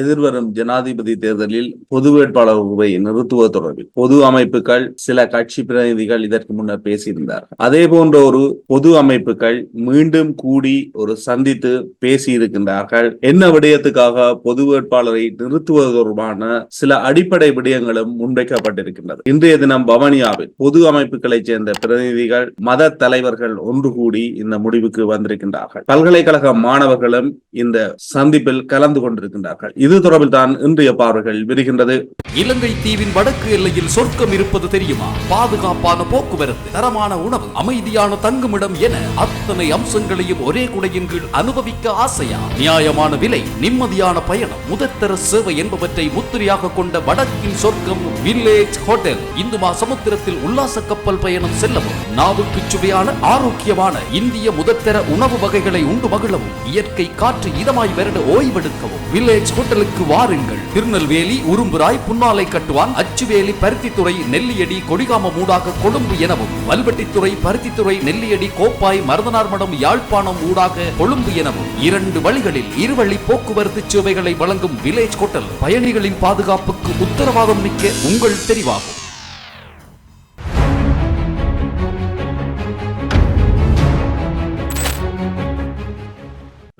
எதிர்வரும் ஜனாதிபதி தேர்தலில் பொது வேட்பாளர்களை நிறுத்துவது தொடர்பில் பொது அமைப்புகள் சில கட்சி பிரதிநிதிகள் இதற்கு முன்னர் பேசியிருந்தார்கள். அதே போன்ற ஒரு பொது அமைப்புகள் மீண்டும் கூடி ஒரு சந்தித்து பேசியிருக்கின்றார்கள். என்ன விடயத்துக்காக பொது வேட்பாளரை நிறுத்துவது தொடர்பான சில அடிப்படை விடயங்களும் முன்வைக்கப்பட்டிருக்கின்றது. இன்றைய தினம் பவனியாவில் பொது அமைப்புகளைச் சேர்ந்த பிரதிநிதிகள் மத தலைவர்கள் ஒன்று கூடி இந்த முடிவுக்கு வந்திருக்கின்றார்கள். பல்கலைக்கழக மாணவர்களும் இந்த சந்திப்பில் கலந்து கொண்டிருக்கின்றார்கள். இது தொடர்பில் தான் இன்றைய பார்வைகள் விரிகின்றது. இலங்கை தீவின் வடக்கு எல்லையில் சொர்க்கம் இருப்பது தெரியுமா? பாதுகாப்பான போக்குவரத்து தரமான உணவு அமைதியான தங்குமிடம் என அத்தனை அம்சங்களையும் ஒரே குடையின் கீழ் அனுபவிக்க ஆசையா? நியாயமான விலை நிம்மதியான பயணம் முதத்தர சேவை என்பவற்றை முத்திரையாக கொண்ட வடக்கின் சொர்க்கம் வில்லேஜ் ஹோட்டல். இந்துமா சமுத்திரத்தில் உல்லாச கப்பல் பயணம் செல்லவும் நாவுக்கு சுவையான ஆரோக்கியமான இந்திய முதத்தர உணவு வகைகளை உண்டு மகிழவும் இயற்கை காற்று இதமாய் வருட ஓய்வெடுக்கவும் வில்லேஜ் ஹோட்டல் தேர்தலுக்கு வாருங்கள். திருநெல்வேலி உரும்புராய் புன்னாலை கட்டுவான் அச்சுவேலி பருத்தித்துறை நெல்லியடி கொடிகாம ஊடாக கொழும்பு எனவும். வல்வெட்டித்துறை பருத்தித்துறை நெல்லியடி கோப்பாய் மருதனார்மடம் யாழ்ப்பாணம் ஊடாக கொழும்பு எனவும். இரண்டு வழிகளில் இருவழி போக்குவரத்து சேவைகளை வழங்கும் வில்லேஜ் ஹோட்டல் பயணிகளின் பாதுகாப்புக்கு உத்தரவாதம் மிக்க உங்கள் தெரிவாகும்.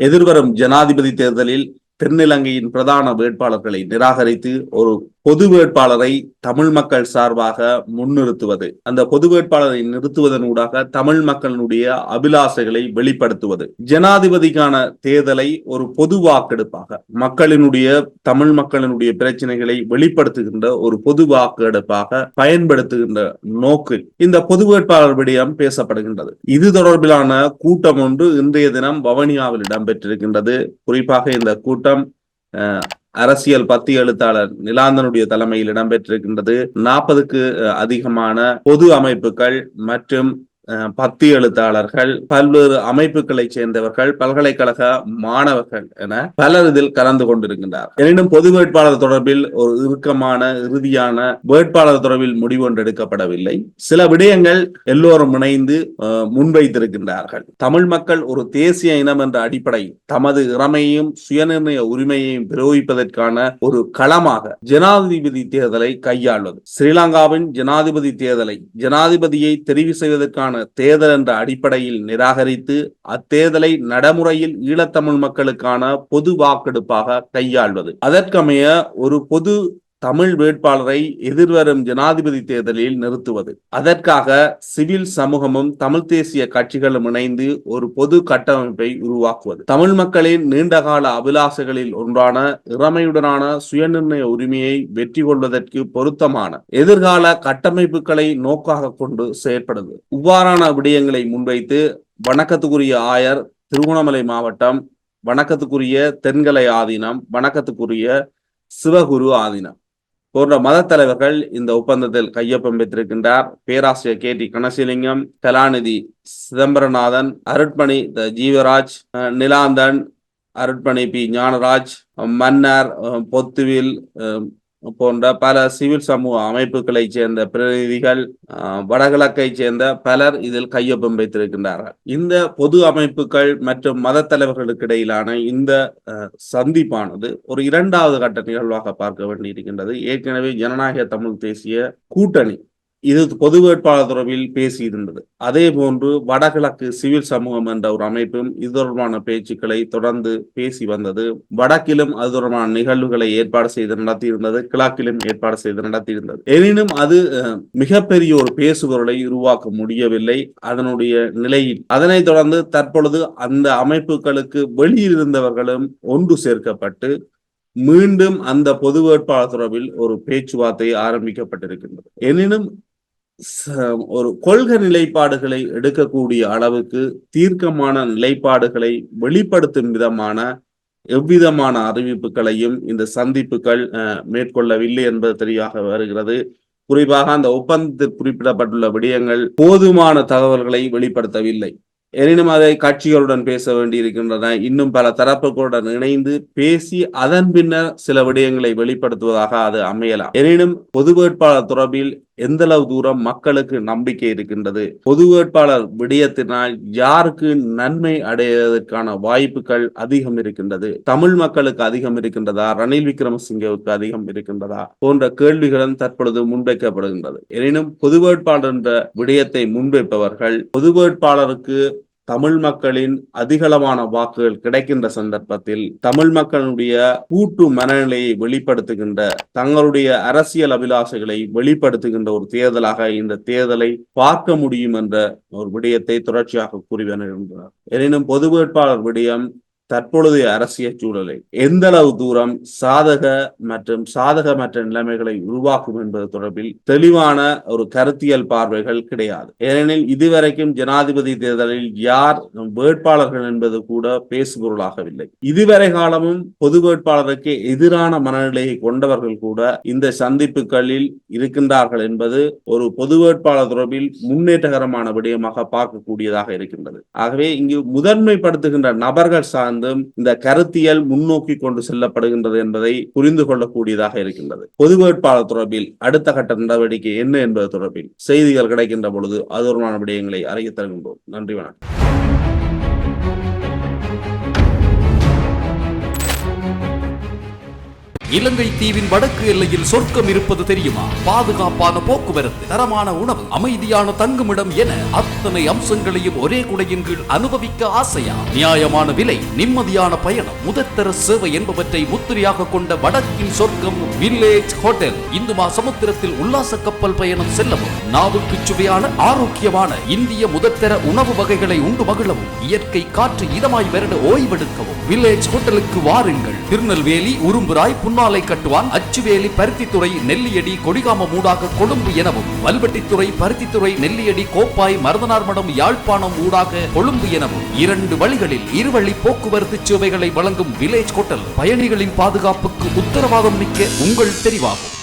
எதிர்வரும் ஜனாதிபதி தேர்தலில் தென்னிலங்கையின் பிரதான வேட்பாளர்களை நிராகரித்து ஒரு பொது வேட்பாளரை தமிழ் மக்கள் சார்பாக முன்னிறுத்துவது. அந்த பொது வேட்பாளரை நிறுத்துவதனூடாக தமிழ் மக்களினுடைய அபிலாசைகளை வெளிப்படுத்துவது. ஜனாதிபதிக்கான தேர்தலை ஒரு பொது வாக்கெடுப்பாக மக்களினுடைய தமிழ் மக்களினுடைய பிரச்சனைகளை வெளிப்படுத்துகின்ற ஒரு பொது வாக்கெடுப்பாக பயன்படுத்துகின்ற நோக்கில் இந்த பொது வேட்பாளர் விடயம் பேசப்படுகின்றது. இது தொடர்பிலான கூட்டம் ஒன்று இன்றைய தினம் வவனியாவில் இடம்பெற்றிருக்கின்றது. குறிப்பாக இந்த கூட்டம் அரசியல் பத்தி எழுத்தாளர் நிலாந்தனுடைய தலைமையில் இடம்பெற்றிருக்கின்றது. நாற்பதுக்கு அதிகமான பொது அமைப்புகள் மற்றும் பத்தி எழுத்தாளர்கள் பல்வேறு அமைப்புகளைச் சேர்ந்தவர்கள் பல்கலைக்கழக மாணவர்கள் என பலர் இதில் கலந்து கொண்டிருக்கின்றார். எனினும் பொது வேட்பாளர் தொடர்பில் ஒரு இறுக்கமான இறுதியான வேட்பாளர் தொடர்பில் முடிவு ஒன்று எடுக்கப்படவில்லை. சில விடயங்கள் எல்லோரும் இணைந்து முன்வைத்திருக்கின்றார்கள். தமிழ் மக்கள் ஒரு தேசிய இனம் என்ற அடிப்படையில் தமது இறமையையும் சுயநிர்ணய உரிமையையும் பிரயோகிப்பதற்கான ஒரு களமாக ஜனாதிபதி தேர்தலை கையாள்வது. ஸ்ரீலங்காவின் ஜனாதிபதி தேர்தலை ஜனாதிபதியை தெரிவு செய்வதற்கான தேர்தல் என்ற அடிப்படையில் நிராகரித்து அத்தேர்தலை நடைமுறையில் ஈழத்தமிழ் மக்களுக்கான பொது வாக்கெடுப்பாக கையாள்வது. அதற்கமைய ஒரு பொது தமிழ் வேட்பாளரை எதிர்வரும் ஜனாதிபதி தேர்தலில் நிறுத்துவது. அதற்காக சிவில் சமூகமும் தமிழ் தேசிய கட்சிகளும் இணைந்து ஒரு பொது கட்டமைப்பை உருவாக்குவது. தமிழ் மக்களின் நீண்டகால அபிலாசைகளில் ஒன்றான இறமையுடனான சுயநிர்ணய உரிமையை வெற்றி கொள்வதற்கு பொருத்தமான எதிர்கால கட்டமைப்புகளை நோக்காக கொண்டு செயற்படுது இவ்வாறான விடயங்களை முன்வைத்து வணக்கத்துக்குரிய ஆயர் திருகோணமலை மாவட்டம் வணக்கத்துக்குரிய தென்கலை ஆதீனம் வணக்கத்துக்குரிய சிவகுரு ஆதீனம். போன்ற மத தலைவர்கள் இந்த ஒப்பந்தத்தில் கையொப்பம் பெற்றிருக்கின்றார் பேராசிரியர் கே டி கணசிலிங்கம் கலாநிதி சிதம்பரநாதன் அருட்மணி த ஜீவராஜ் நிலாந்தன் அருட்பணி பி. ஞானராஜ் மன்னர் பொத்துவில் போன்ற பல சிவில் சமூக அமைப்புகளைச் சேர்ந்த பிரதிநிதிகள் வடகிழக்கை சேர்ந்த பலர் இதில் கையொப்பம் வைத்திருக்கின்றார்கள். இந்த பொது அமைப்புகள் மற்றும் மத தலைவர்களுக்கு இடையிலான இந்த சந்திப்பானது ஒரு இரண்டாவது கட்ட நிகழ்வாக பார்க்க வேண்டியிருக்கின்றது. ஏற்கனவே ஜனநாயக தமிழ் தேசிய கூட்டணி இது பொது வேட்பாளர் தொடர்பில் பேசியிருந்தது. அதே போன்று வடகிழக்கு சிவில் சமூகம் என்ற ஒரு அமைப்பும் இது தொடர்பான பேச்சுக்களை தொடர்ந்து பேசி வந்தது. வடக்கிலும் அது தொடர்பான நிகழ்வுகளை ஏற்பாடு செய்து நடத்தியிருந்தது. கிழக்கிலும் ஏற்பாடு செய்து நடத்தியிருந்தது. எனினும் அது மிகப்பெரிய ஒரு பேசுபொருளை உருவாக்க முடியவில்லை. அதனுடைய நிலையில் அதனைத் தொடர்ந்து தற்பொழுது அந்த அமைப்புகளுக்கு வெளியில் இருந்தவர்களும் ஒன்று சேர்க்கப்பட்டு மீண்டும் அந்த பொது வேட்பாளர் தொடர்பில் ஒரு பேச்சுவார்த்தை ஆரம்பிக்கப்பட்டிருக்கின்றது. எனினும் ஒரு கொள்கை நிலைப்பாடுகளை எடுக்கக்கூடிய அளவுக்கு தீர்க்கமான நிலைப்பாடுகளை வெளிப்படுத்தும் விதமான எவ்விதமான அறிவிப்புகளையும் இந்த சந்திப்புகள் மேற்கொள்ளவில்லை என்பது தெரியாக வருகிறது. குறிப்பாக அந்த ஒப்பந்தத்தில் குறிப்பிடப்பட்டுள்ள விடயங்கள் போதுமான தகவல்களை வெளிப்படுத்தவில்லை. எனினும் அதை கட்சிகளுடன் பேச வேண்டியிருக்கின்றன. இன்னும் பல தரப்புகளுடன் இணைந்து பேசி அதன் பின்னர் சில விடயங்களை வெளிப்படுத்துவதாக அது அமையலாம். எனினும் பொது வேட்பாளர் தொடர்பில் எந்த அளவு தூரம் மக்களுக்கு நம்பிக்கை இருக்கின்றது? பொது வேட்பாளர் விடயத்தினால் யாருக்கு நன்மை அடைவதற்கான வாய்ப்புகள் அதிகம் இருக்கின்றது? தமிழ் மக்களுக்கு அதிகம் இருக்கின்றதா? ரணில் விக்ரமசிங்கவுக்கு அதிகம் இருக்கின்றதா? போன்ற கேள்விகளும் தற்பொழுது முன்வைக்கப்படுகின்றது. எனினும் பொது வேட்பாளர் என்ற விடயத்தை முன்வைப்பவர்கள் பொது வேட்பாளருக்கு தமிழ் மக்களின் அதிகளவான வாக்குகள் கிடைக்கின்ற சந்தர்ப்பத்தில் தமிழ் மக்களுடைய கூட்டு மனநிலையை வெளிப்படுத்துகின்ற தங்களுடைய அரசியல் அபிலாஷைகளை வெளிப்படுத்துகின்ற ஒரு தேர்தலாக இந்த தேர்தலை பார்க்க முடியும் என்ற ஒரு விடயத்தை தொடர்ச்சியாக கூறி வருகின்றனர் எனினும் பொது வேட்பாளர் விடயம் தற்பொழுதைய அரசியல் சூழலை எந்த அளவு தூரம் சாதக மற்றும் சாதகமற்ற நிலைமைகளை உருவாக்கும் என்பது தொடர்பில் தெளிவான ஒரு கருத்தியல் பார்வைகள் கிடையாது. ஏனெனில் இதுவரைக்கும் ஜனாதிபதி தேர்தலில் யார் வேட்பாளர்கள் என்பது கூட பேசுபொருளாகவில்லை. இதுவரை காலமும் பொது வேட்பாளருக்கு எதிரான மனநிலையை கொண்டவர்கள் கூட இந்த சந்திப்புகளில் இருக்கின்றார்கள் என்பது ஒரு பொது வேட்பாளர் தொடர்பில் முன்னேற்றகரமான விடயமாக பார்க்கக்கூடியதாக இருக்கின்றது. ஆகவே இங்கு முதன்மைப்படுத்துகின்ற நபர்கள் சார்ந்து இந்த கருத்தியல் முன்னோக்கி கொண்டு செல்லப்படுகின்றது என்பதை புரிந்து கொள்ளக்கூடியதாக இருக்கின்றது. பொது வேட்பாளர் தொடர்பில் அடுத்த கட்ட நடவடிக்கை என்ன என்பது தொடர்பில் செய்திகள் கிடைக்கின்ற பொழுது அதுவரமான விடயங்களை அறிய தருகின்றோம். நன்றி வணக்கம். இலங்கை தீவின் வடக்கு எல்லையில் சொர்க்கம் இருப்பது தெரியுமா? பாதுகாப்பான போக்குவரத்து தரமான உணவு அமைதியான தங்குமிடம் என அத்தனை அம்சங்களையும் ஒரே குடையின் கீழ் அனுபவிக்க ஆசையா? நியாயமான விலை நிம்மதியான பயணம் முதத்தர சேவை என்பவற்றை முத்திரையாக கொண்ட வடக்கின் சொர்க்கம் வில்லேஜ் ஹோட்டல். இந்துமா சமுத்திரத்தில் உல்லாச கப்பல் பயணம் செல்லவும் நாவுக்கு சுவையான ஆரோக்கியமான இந்திய முதற்தர உணவு வகைகளை உண்டு மகிழவும் இயற்கை காற்று இதமாய் வருட ஓய்வெடுக்கவும். வில்லேஜ் ஹோட்டலுக்கு வாருங்கள். திருநெல்வேலி உரும்புராய் முன்னாலை கட்டுவான். அச்சுவேலி பருத்தித்துறை நெல்லியடி கொடிகாம மூடாக கொழும்பு எனவும் வல்வெட்டித்துறை பருத்தித்துறை நெல்லியடி கோப்பாய் மருதனார்மடம் யாழ்ப்பாணம் ஊடாக கொழும்பு எனவும் இரண்டு வழிகளில் இருவழி போக்குவரத்து சேவைகளை வழங்கும் வில்லேஜ் ஹோட்டல் பயணிகளின் பாதுகாப்புக்கு உத்தரவாதம் மிக்க உங்கள் தெரிவாகும்.